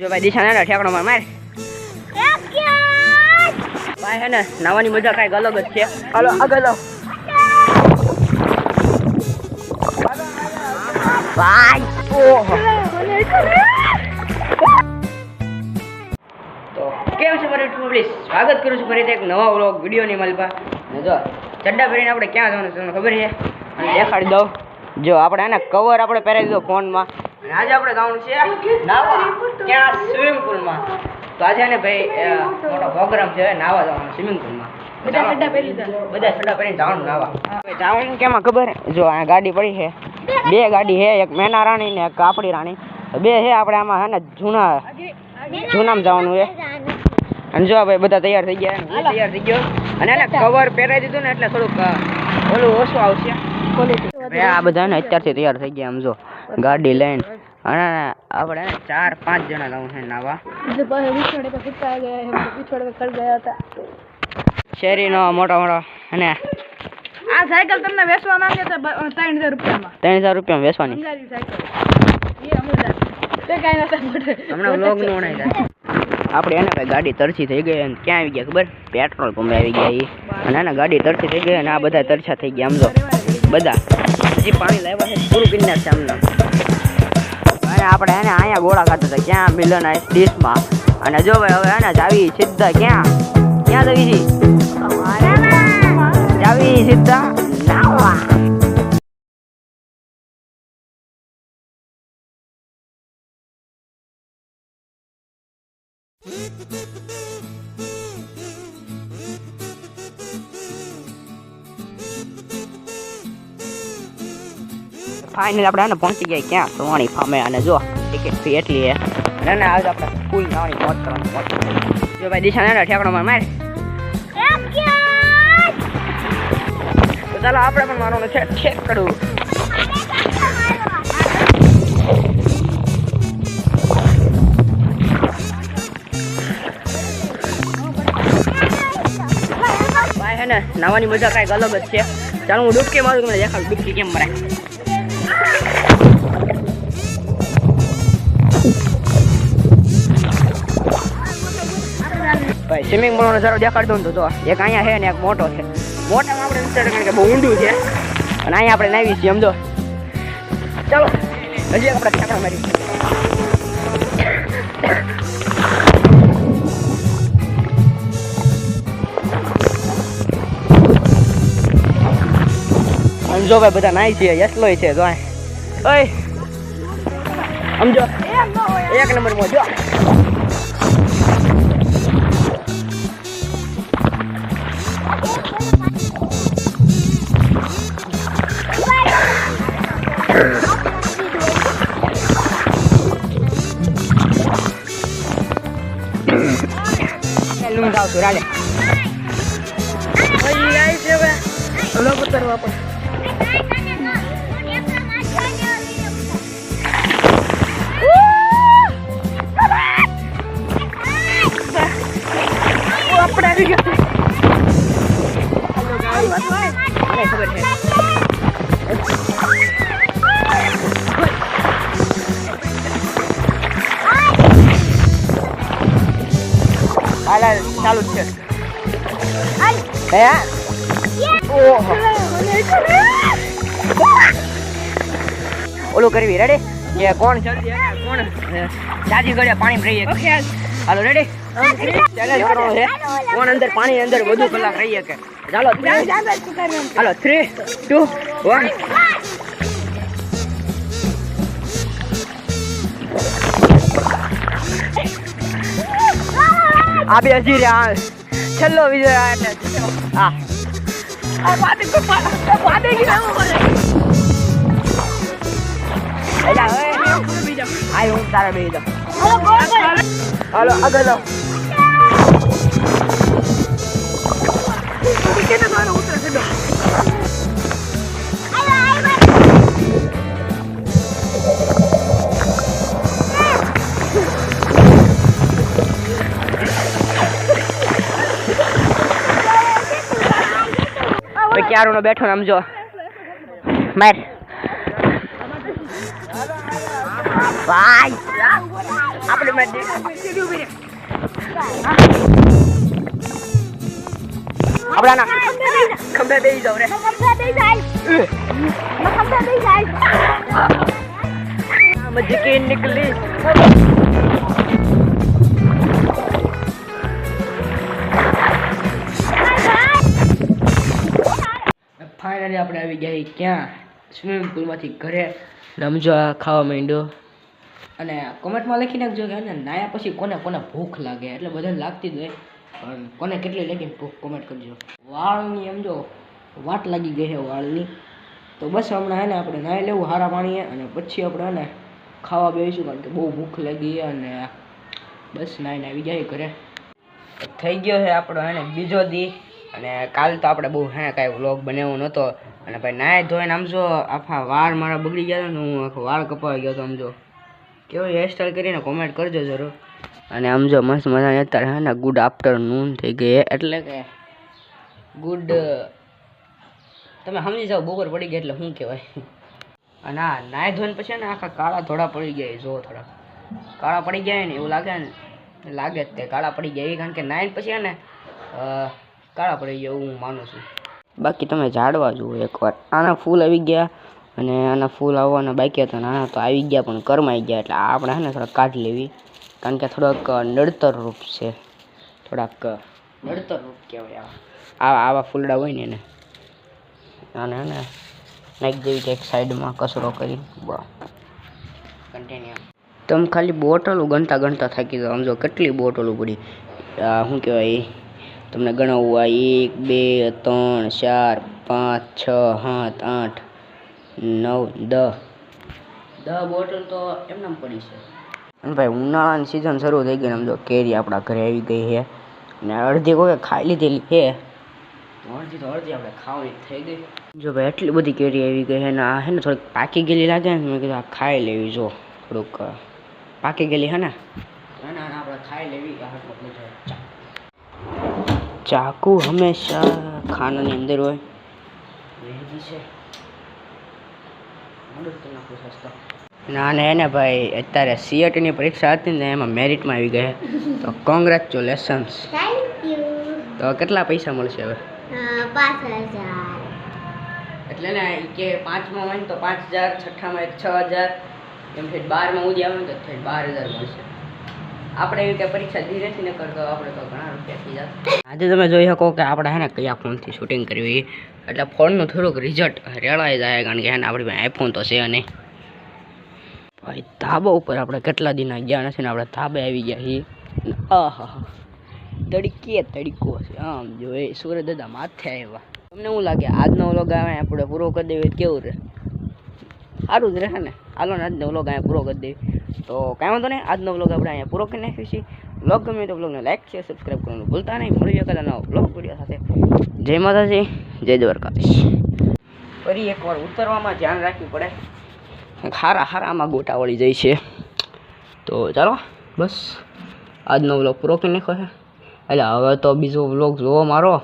જો ભાઈ દિશા ના ઠેકડો માર માર. ભાઈ હે ને, નાવાની મજા કાંઈક અલગ જ છે. હાલો, આગળ ભાઈ, ઓહો. તો કેમ છે મારી પબ્લિશ સ્વાગત કરું છું ફરીથી એક નવા વ્લોગ, વિડીયોની માલપા જો, ચડ્ડા ફરીને આપણે ક્યાં જવાનું છે, તમને ખબર છે? દેખાડી દઉં. જો, આપણે એને કવર આપણે પહેરાવી દીધો ફોનમાં. આજે આપણે જવાનું છે નાવા ક્યાં સ્વિમિંગ પુલમાં તો આજે ને ભાઈ મોટો પ્રોગ્રામ છે નાવા જવાનું સ્વિમિંગ પુલમાં બધા ચડ્ડા પહેરીને જવાનું નાવા. જવાનું કેમાં ખબર? જો આ ગાડી પડી છે. બે ગાડી છે એક મેના રાણી ને એક આપડી રાણી. બે છે આપણે આમાં હે ને જૂના જૂનામાં જવાનું છે. અને જો ભાઈ બધા તૈયાર થઈ ગયા હું તૈયાર થઈ ગયો. અને એને કવર પહેરાવી દીધું ને એટલે થોડુંક ઓલું ઓછું આવશે. આ બધા ને અત્યારથી તૈયાર થઈ ગયા આમ જો. ગાડી લઈને. અને આપણે ચાર પાંચ જણા જવું છે નાવા. શેરીનો મોટો મોટો અને આ સાયકલ તમને વેચવા માંગે છે ત્રણ હજાર રૂપિયામાં. ત્રણ હજાર રૂપિયામાં વેચવાની. તે આપણે એને ભાઈ ગાડી તરછી થઈ ગઈ અને ક્યાં આવી ગયા ખબર? પેટ્રોલ પંપે આવી ગયા એ અને એને ગાડી તરછી થઈ ગઈ અને આ બધા તરછા થઈ ગયા આમ તો. બધા. હજી પાણી લાવ્યા છે પૂરું પીને છે આમને અને આપણે એને અહીંયા ગોળા ખાતા હતા ક્યાં મિલન આઈસ ડીશમાં? અને જો ભાઈ હવે એને જાવી સીધા ક્યાં? ક્યાં જવી છે જાવી સીધા. ફાઇનલ આપણે એને પહોંચી ગયા ક્યાં? સોવાણી ફામે અને જો ટિકિટ ફી એટલી હે અને આજે આપણે ફૂલ નાવાની મોત કરવાની મોત જો ભાઈ, દિશા ને ઠેકડો માર માર. તો ચાલો, આપણે પણ મારવાનું છે. ઠેકડું ભાઈ, હે ને, નાવાની મજા કાંઈક અલગ જ છે. ચાલો, હું ડૂબકી મારું, તમને દેખાડું. ડૂબકી કેમ મરાય? સ્વિમિંગ પુલનો નજારો દેખાડી દઉં તો જો, એક અહીંયા છે ને એક મોટો છે. મોટામાં આપણે કારણ કે બહુ ઊંડું છે. અને અહીંયા આપણે નાવી છીએ સમજો ચાલો, હજી આપણે છાપા મારી સમજો ભાઈ, બધા નાઈ છે યસલોય છે આ. ઓય સમજો એક નંબરમાં જો. લૂંગ થાવ છું રાલે ભાઈ આવી છે હવે વ્લોગ ઉતારવા પણ આપણે આવી ગયા મને ખબર છે હાલ ચાલુ જ છે. હે? ઓલું કરવી રેડી કે કોણ જલ્દી કોણ? જાજી ઘડિયા પાણી ભરી ઓકે હાલો. રેડી ચેલેન્જ કરવાનો છે કોણ અંદર પાણી અંદર વધુ કલાક રહી શકે ચાલો હાલો થ્રી ટુ વન આ બે હજી રહ્યા છેલ્લો વિજય આ હાલો આગળ જાઓ. ભાઈ ક્યારોનો બેઠો ને આમ જો. માર. ભાઈ. આપણે માં દે સીડી ઊભી રહે. આપણા ખંભે દઈ જાવ રે. મજકી નીકળી. ફાઇનલી આપણે આવી ગયા ક્યાં? સ્વિમિંગ પુલમાંથી ઘરે. રમજો આ ખાવા માંડ્યો. અને કોમેન્ટમાં લખી નાખજો કે ને નાયા પછી કોને કોને ભૂખ લાગે. એટલે બધાને લાગતી જ હોય. પણ કોને કેટલી લાગી ભૂખ કોમેન્ટ કરજો. વાળની એમ જો વાટ લાગી ગઈ છે વાળની. તો બસ હમણાં એને આપણે નાહી લેવું સારા પાણીએ અને પછી આપણે એને ખાવા બેસીશું કારણ કે બહુ ભૂખ લાગી અને બસ નાઈને આવી જાય ઘરે. થઈ ગયો છે આપણો એને બીજો દી. અને કાલ તો આપણે બહુ હે કાંઈ વ્લોગ બનાવ્યો નહોતો અને ભાઈ નાય ધોઈને આમ જો આખા વાળ મારા બગડી ગયા ને હું આખો વાળ કપાવી ગયો હતો આમ જો. કેવો હેરસ્ટાઈલ કરીને કોમેન્ટ કરજો જરૂર. અને આમ જો મસ્ત મજાની અત્યારે હે ને ગુડ આફ્ટરનૂન થઈ ગઈ એટલે કે ગુડ તમે સમજી જાઓ બપોર પડી ગઈ એટલે શું કહેવાય. અને આ નાય ધોઈને પછી ને આખા કાળા થોડા પડી ગયા જો થોડા કાળા પડી ગયા ને એવું લાગે ને, લાગે જ તે કાળા પડી ગયા એ કારણ કે નાઈન પછી ને કાળા પડી ગયા હું માનું છું. બાકી તમે ઝાડવા જુઓ એકવાર. આના ફૂલ આવી ગયા અને આના ફૂલ આવવાના બાકી હતા આના તો આવી ગયા પણ કરમાઈ ગયા એટલે આપણે છે ને થોડાક કાઢી લેવી. કારણ કે થોડાક નડતર રૂપ છે. થોડાક નડતર રૂપ કહેવાય આવા. આવા ફૂલડા હોય ને એને. અને ને નાખી દેવી એક સાઈડમાં કચરો કરી કન્ટિન્યુ તમે ખાલી બોટલો ગણતા ગણતા થાકી જાઓ સમજો કેટલી બોટલો પડી. શું કહેવાય? તમને ગણાવું આ એક બે ત્રણ ચાર પાંચ છ સાત આઠ નવ દસ. બોટલ તો એમને પડી છે. અને ભાઈ ઉનાળાની સિઝન શરૂ થઈ ગઈ ને તો કેરી આપણા ઘરે આવી ગઈ છે. ને અડધી કોઈ ખાઈ લીધેલી છે. અડધી તો અડધી આપણે ખાવાની થઈ ગઈ. જો ભાઈ એટલી બધી કેરી આવી ગઈ છે ને આ છે ને થોડીક પાકી ગયેલી લાગે ને મેં કીધું આ ખાઈ લેવી જો થોડુંક પાકી ગયેલી હે ને. આપણે ખાઈ લેવી. ચાકુ હંમેશા ખાનાની અંદર હોય. ના ને એને ભાઈ અત્યારે સીએટીની પરીક્ષા હતી ને એમાં મેરિટમાં આવી ગયા. તો કોંગ્રેચ્યુલેશન્સ થેન્ક યુ તો કેટલા પૈસા મળશે હવે? એટલે ને કે પાંચમાં હોય ને તો પાંચ હજાર છઠ્ઠામાં એક છ હજાર. એમ થઈ બારમાં ઉદી આવે ને તો થઈ બાર હજાર મળશે. આપણે એવી રીતે પરીક્ષા ધીરેથી ન કરતો આપણે તો ઘણા રૂપિયા થઈ જતા. આજે તમે જોઈ શકો કે આપણે હે ને કયા ફોનથી શૂટિંગ કરવી એટલે ફોનનું થોડુંક રિઝલ્ટ રેળાઈ જાય કારણ કે હે ને આપણી પાસે આઈફોન તો છે નહીં. ભાઈ, ધાબા ઉપર આપણે કેટલા દિન ગયા નથી ને આપણે ધાબે આવી ગયા છીએ. આહા તડકીએ તડકો છે. આમ જોઈએ સુરત દાદા માથે આવ્યા. તમને શું લાગે, આજનો વ્લોગ આવે આપણે પૂરો કરી દેવી કેવું રહે? સારું જ રહે ને? હાલો ને, આજનો વ્લોગ આવે પૂરો કરી દેવી. તો કાંઈ વાંધો નહીં, આજનો બ્લોગ આપણે અહીંયા પૂરો કરી નાખ્યું છે વ્લોગ ગમે તો વ્લોગને લાઈક છે સબસ્ક્રાઈબ કરવાનું ભૂલતા નહીં. મળી શકે નવો બ્લોગ વીડિયો સાથે. જય માતાજી, જય દ્વારકાધીશ. ફરી એકવાર ઉતરવામાં ધ્યાન રાખવું પડે. હારા હારામાં ગોટા વળી જાય છે. તો ચાલો, બસ. આજનો વ્લોગ પૂરો કરી નાખ્યો છે. એટલે હવે તો બીજો વ્લોગ જોવો મારો.